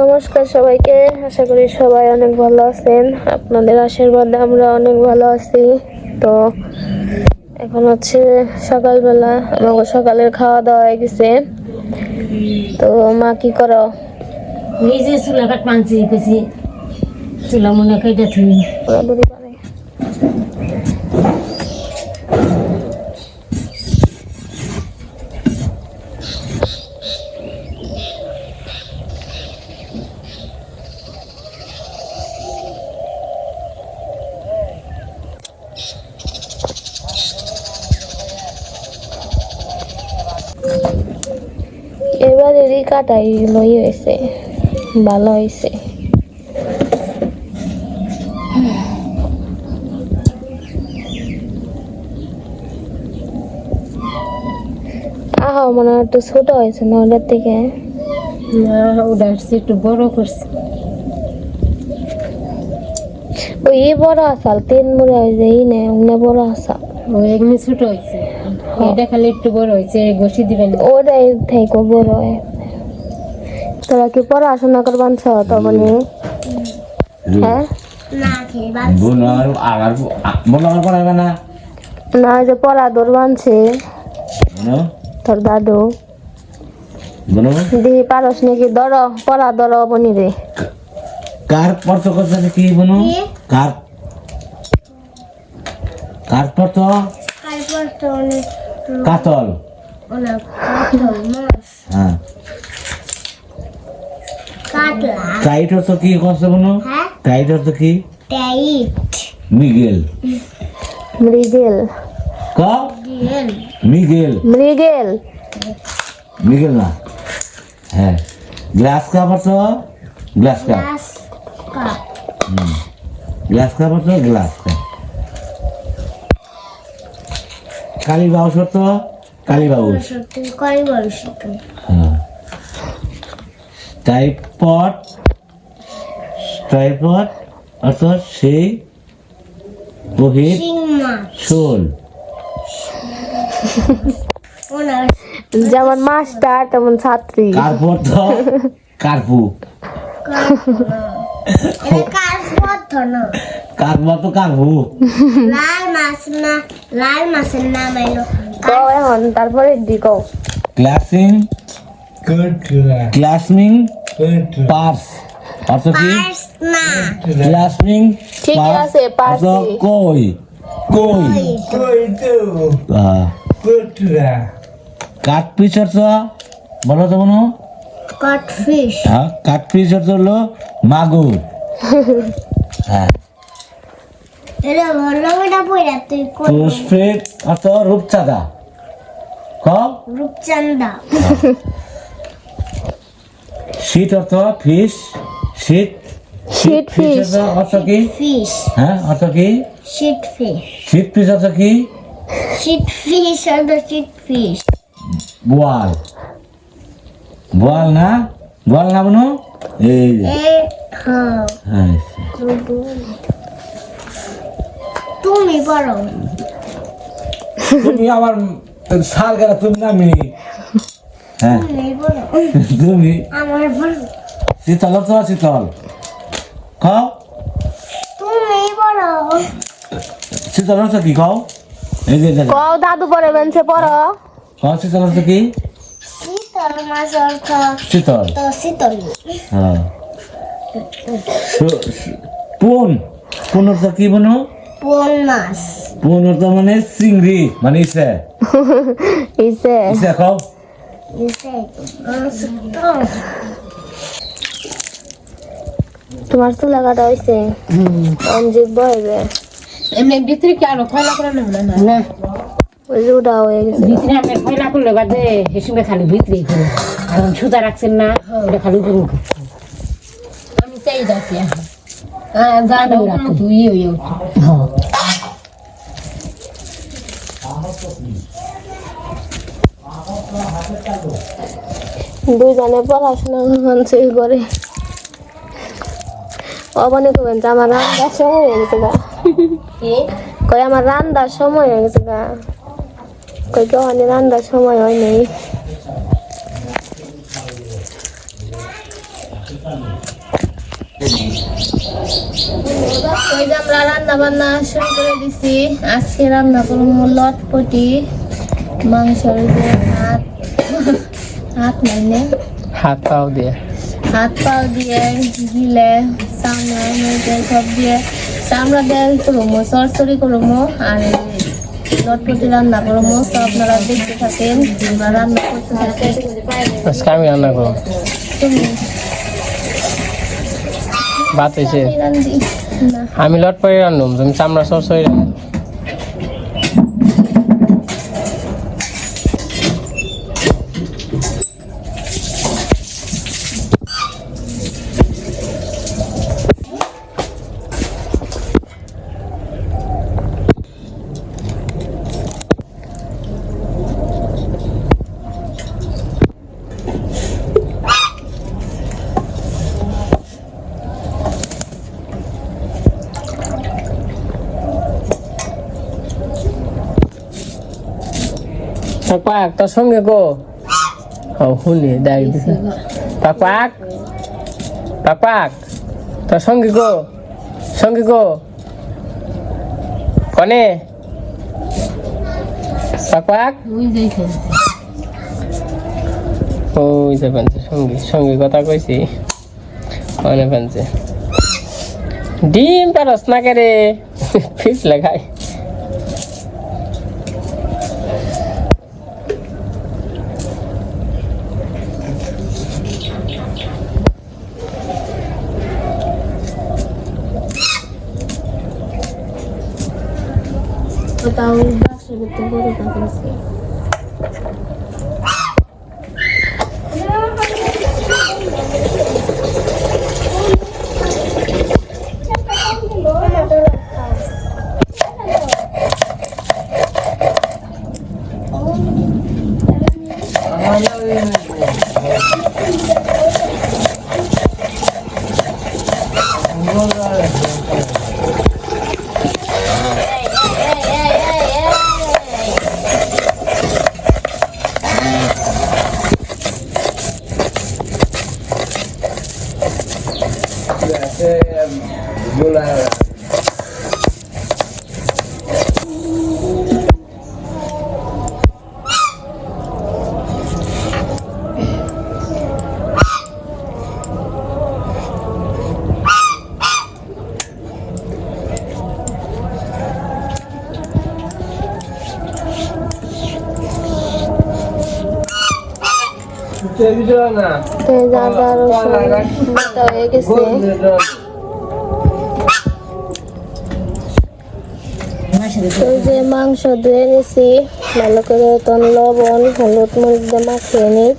নমস্কার সবাইকে আশা করি সবাই অনেক ভালো আছেন। আপনাদের আশীর্বাদে আমরা অনেক ভালো আছি। তো এখন হচ্ছে সকালবেলা আমাকে সকালের খাওয়া দাওয়া হয়ে গেছে। তো মা কি করো? যে চুলা কাট মানছি চুলা মনে কেটে থুই। কাটাই লই হয়েছে ভালো হয়েছে আহা মনে হয় একটু ছোট হয়েছে না ওটার থেকে না ওটা একটু বড় করছে ওই ই বড় আসাল তিন ই নে ওখানে বড় আসাল ও এমনি ছোট হয়েছে এটা খালি একটু বড় হয়েছে ঘষি দিবেন ওটাই থেকে বড় হয় তোরা কি পড়াশোনা করবান ছ তখনই। হ্যাঁ? বোনার আগার বোনার পড়াবে না? না যে পড়া দৌড় বানছে বোনো? তোর দাদু। দিহি পারস নাকি? ধর পড়া ধর বনি রে। কার পড়তো করতে কি বোনো? কার কার পড়তো কাতল। হ্যাঁ। কাইট অর্থ কি? করছে বোনো কাইট অর্থ কি? মিগেল মৃগেল। ক? মিগেল মৃগেল। মিগেল না? হ্যাঁ। গ্লাস কাপ অর্থ গ্লাস কাপ গ্লাস কাপ অর্থ গ্লাস কাপ কালী বাউস অর্থ কালী বাউস। হ্যাঁ টাইপট টাইপট অর্থাৎ সেই বহির শোল। যেমন মাস্টার তেমন ছাত্রী। কার্পট কার্পু। কার্পট তো কার্পু। লাল মাছ না লাল মাছের নাম এলো। কও এখন তারপরে দি কও। ক্লাসিং ক্লাসমিং পার্স অর্থ কি ক্লাসমিং ঠিকই আছে, পারছি। কই কই কাঠ পিস অর্থ বলো তো মনো কটফিশ হ্যাঁ কাঠ পিস অর্থ হলো মাগুর হ্যাঁ এটা পয়রা তুই কোন রূপচাঁদা ক রূপচান্দা শীত অর্থ ফিশ শীত শীত fish. অর্থ অর্থ কি? ফিশ হ্যাঁ অর্থ কি? শীত ফিশ শীত ফিশ অর্থ কি? শীত ফিশ আর শীত ফিশ বোয়াল। বোয়াল না? বোয়াল না বনু? এই হ্যাঁ। তুমি বড় তুমি আমার সার গেলা তুমি না আমি। হ্যাঁ। তুমি? শীতল অর্থ শীতল। খাও। তুমি শীতল অর্থ কি খাও? এই যে দেখো দাদু পরে বেঞ্চে পড়ো। খাও শীতল অর্থ কি? শীতল মাছ অর্থ শীতল। তো শীতল হ্যাঁ। পুন। পুন কি বনু? পোন মাছ। পুন অর্থ মানে চিংড়ি মানে ইসে। ইসে। ইসে খাও। তো তোমার চুলা কাটা হয়েছে অঞ্জিত এমনি ভিতরে কি আরও খয়লা করে না না? না। ওই যে ওটা হয়ে গেছে। ভিতরে আপনি খয়লা করলে বাদে হেসুমে খালি ভিতরে কারণ সুতা রাখছেন না খালি উপরে আমি চাই যাচ্ছি হ্যাঁ জানো তুই দুইজনে পড়াশোনা মানছে করে। অবনে কবেন যে আমার রান্নার সময় হয়ে গেছে গা। কই আমার রান্নার সময় হয়ে গেছে গা। কই কেউ রান্নার সময় হয় নাই। আমরা রান্না বান্না শুরু করে দিছি। আজকে রান্না করব লটপটি মাংসের যে হাত মানে হাত পাও দিয়ে। হাত পাও দিয়ে গিলে চামড়া মরিচের সব দিয়ে। চামড়া দিয়ে করব সরসরি করব আর এই লটপটি রান্না করব। তো আপনারা দেখতে থাকেন আমরা রান্না করতে থাকেন। আজকে আমি রান্না করো তুমি? ভাত হয়েছে আমি লট পরে রান্নুম তুমি চামড়া সর সই রান্নো পাক, তোর সঙ্গে গো। শুনি দিছে পাক পাক। পাক পাক। তোর সঙ্গে গো। সঙ্গে গো। কনে? পাক পাক। ওই পানছে সঙ্গী সঙ্গী কথা কইছি। অনে পানছে ডিম পারস না করে ফিস লাগাই। তাও বাক্সের ভিতরে করে রাখছি পেঁয়াজ আদা রসুন হয়ে গেছে ওই যে মাংস ধুয়ে নিছি ভালো করে তখন লবণ হলুদ মরিচ দিয়ে মাখিয়ে নিই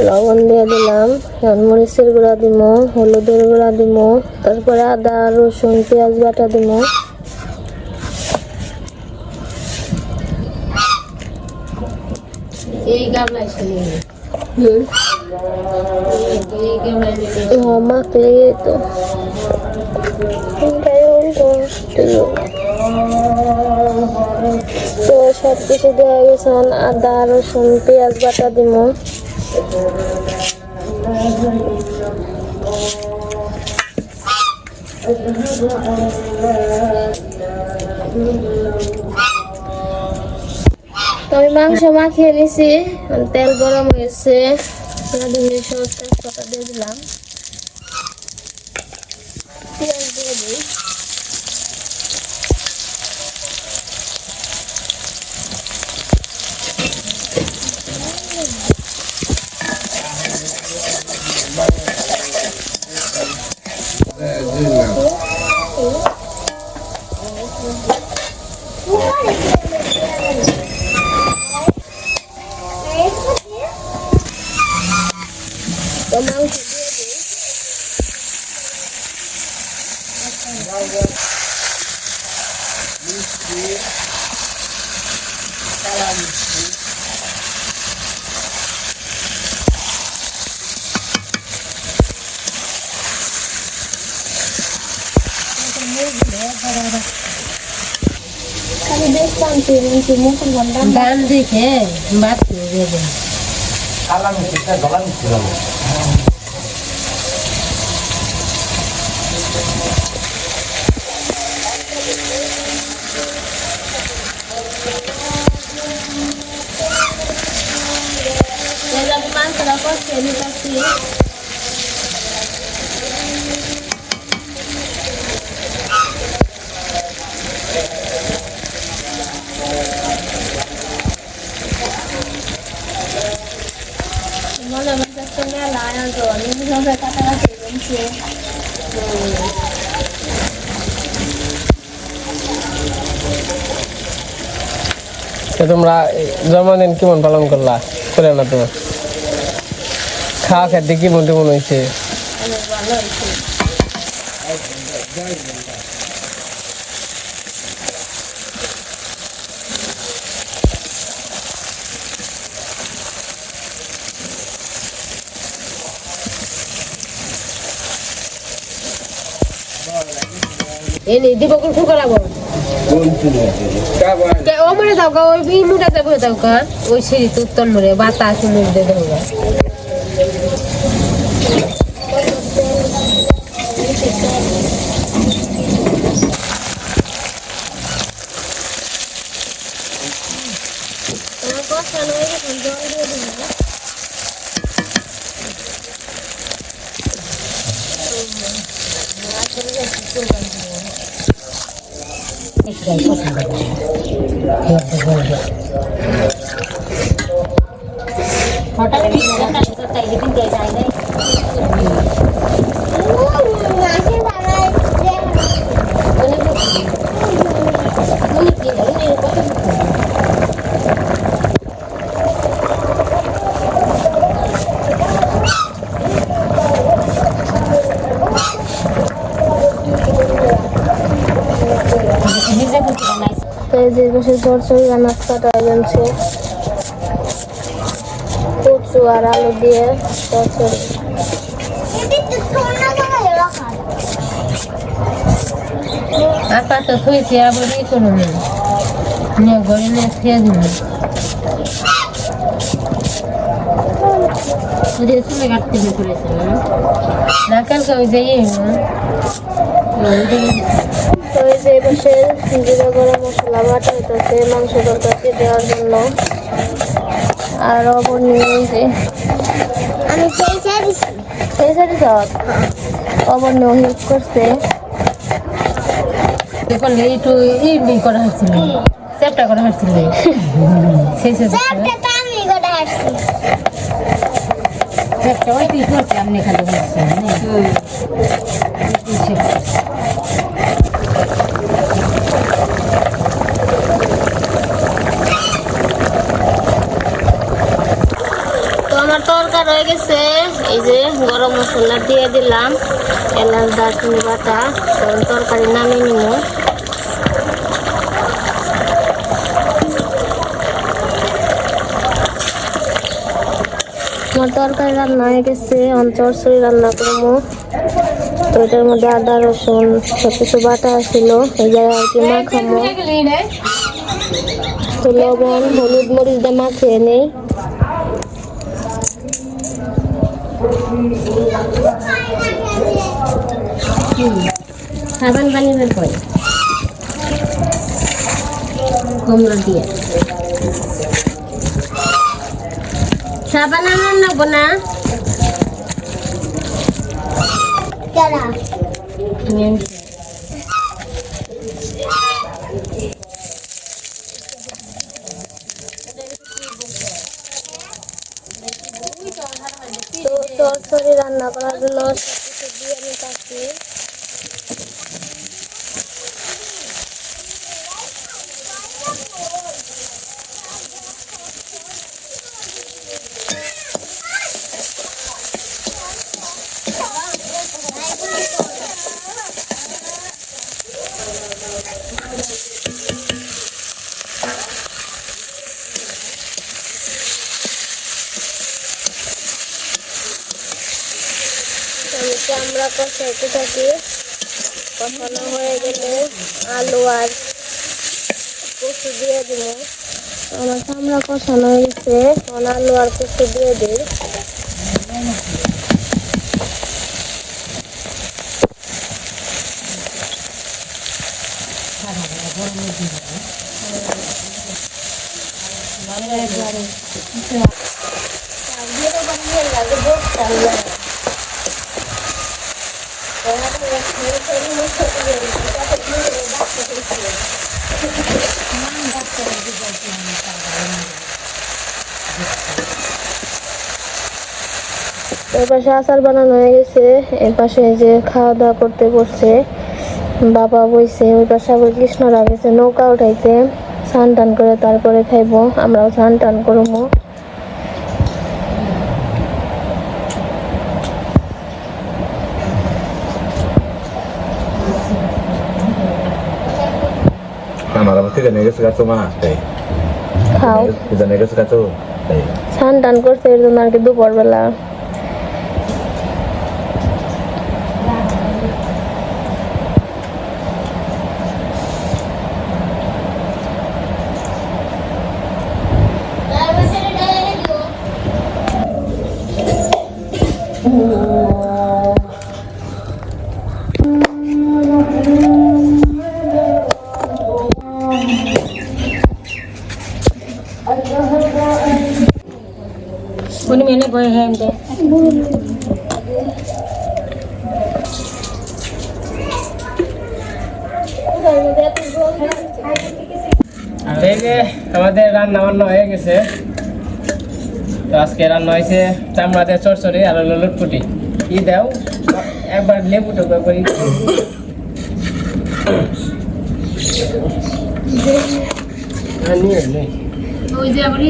লবণ দিয়ে দিলাম এখন মরিচের গুঁড়া দিব হলুদের গুঁড়া দিব তারপরে আদা রসুন পেঁয়াজ বাটা দিব হ্যাঁ মাখলে তো সব কিছু দেওয়া গেছে আদা রসুন পেঁয়াজ বাটা দিব আমি মাংস মাখিয়ে নিছি তেল গরম হয়েছে। তেজপাতা দিয়ে দিলাম। পেঁয়াজ দিয়ে দিই। তো গান দেখে বাচ্চা দিয়ে দেয় কালা মিষ্টিটা গলা মিষ্টি ভালো মাংসটা কষিয়ে নিতেছি মনে হচ্ছে মেলা আয়োজন এইভাবে কাটাকাটি চলছে তো তোমরা জন্মদিন কেমন পালন করলা? করে না তোমার খাওয়া খেতে কেমন কেমন হয়েছে? ও মরে দাও গা, ওই মুটা দেবো দাও গা। ওই সিঁড়ি তো উত্তর মরে, বাতাস মুখ দিয়ে দেবো গা তোমার কষানো হয়ে গেছে জল দিয়ে দিন হঠাৎ তাই দিন যাই যাই নাই মাছের বানায় চরচড়ি রান্না কাটা যাচ্ছে কচু আর আলু দিয়ে চরচড়ি আপা তো থইছে আবার ই করো না। নিয়ে ঘরে নিয়ে খেয়ে দিন। ওদের চুলে কাটতে দিয়ে করেছে না? কালকে ওই যে ইয়ে এই যে বসে জিরা গরম মশলা বাটা হইতেছে মাংস তরকারি দেওয়ার জন্য। আর অবর নিয়ে যে আমি সেই সাথে সব অবর নিয়েও হেল্প করছে। দেখুন একটু ইডলি করা হচ্ছিল চ্যাপটা করা হচ্ছিল সেই সে চারটে আমি গোটা হাসছি চ্যাপটা ওই তুই খালি বলছেন তো আমার তরকার হয়ে গেছে। এই যে গরম মশলা দিয়ে দিলাম। এলাচ, দারচিনি বাটা তখন তরকারি নামিয়ে নিব। তরকারি রান্না হয়ে গেছে। অঞ্চরসরি রান্না করব। তো এটার মধ্যে আদা, রসুন সব কিছু বাটা আসছিল এই জায়গায় আর কি মাখামো তো লবণ, হলুদ, মরিচ দিয়ে মাখিয়ে নেই। সাবান পানি বের করে কুমড়ো দিয়ে। সাবান আমার নেব না? কেনা তো তরকারি রান্না করার জন্য আমি চামড়া কষাইতে থাকি। কষানো হয়ে গেলে আলু আর কচু দিয়ে দিব। আমার চামড়া কষানো হয়েছে। এখন আলু আর কষু দিয়ে দিই। এই পাশে আচার বানানো হয়ে গেছে। এই পাশে যে খাওয়া দাওয়া করতে বসছে, বাবা বইছে, ওই পাশে আবার কৃষ্ণরা গেছে, নৌকা উঠাইতে, স্নান টান করে তারপরে খাইবো, আমরাও স্নান টান করব। আমার আবার কি জানে sekat গাছো মা তাই খাও জানে গেছে তাই স্নান টান করছে এর জন্য আর কি দুপুর কোন মেনে বয়ে হ্যাঁ এই যে আমাদের রান্না বান্না হয়ে গেছে। তো আজকে রান্না হয়েছে চামড়া দিয়ে চরচড়ি আর হলো লুটপুটি। কি দাও? একবার লেবু টোকা করি। হ্যাঁ, নিয়ে ওই যে আবার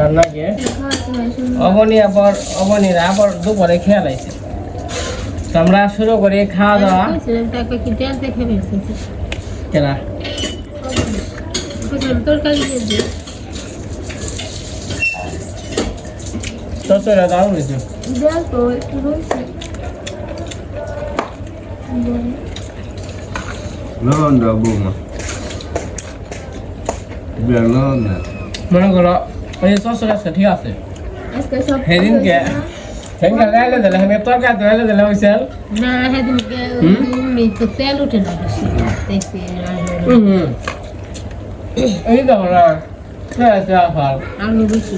রান্না গিয়ে অবনী আবার অবনীরা আবার দুপুরে খেয়াল আইছে তো আমরা শুরু করি খাওয়া দাওয়া। কেনা চচড়া দারুণ হয়েছে। লবণ দাও বৌমা। লবণ না মনে করো ওই চচড়া আছে ঠিক আছে আজকে সব সেদিনকে সেদিনকে গাইলে দিলে আমি তরকারি গাইলে দিলে হয়েছে না সেদিনকে তুমি তো তেল উঠে না দেখতে এই আছে আফাল আলু বেশি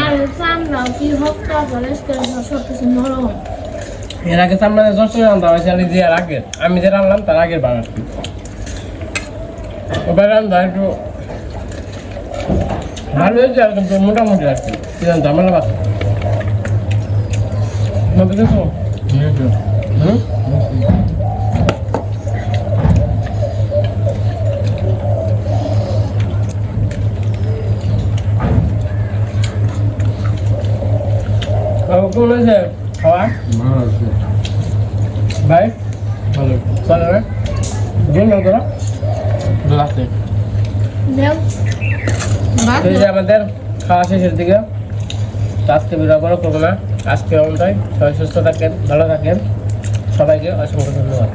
আর চামড়াও কি হোক তারপরে সব কিছু নরম এর আগে সামনে চচড়া আনতে হয়েছে আমি যে আগের আমি যে রান্নাম তার আগের বার ওবার রান্না একটু ভালো হয়েছে আর কিন্তু মোটামুটি আর কি। আমার বাস বুঝেছ হুম? কেমন আছে খাওয়া? ভালো। আছে ভাই ভালো ভালো। রে দিন না তোরা লাস্টে এই আমাদের খাওয়া শেষের দিকে। আজকে বিরোধ বড় করব না। আজকে অন্যায় সবাই সুস্থ থাকেন, ভালো থাকেন। সবাইকে অসংখ্য ধন্যবাদ।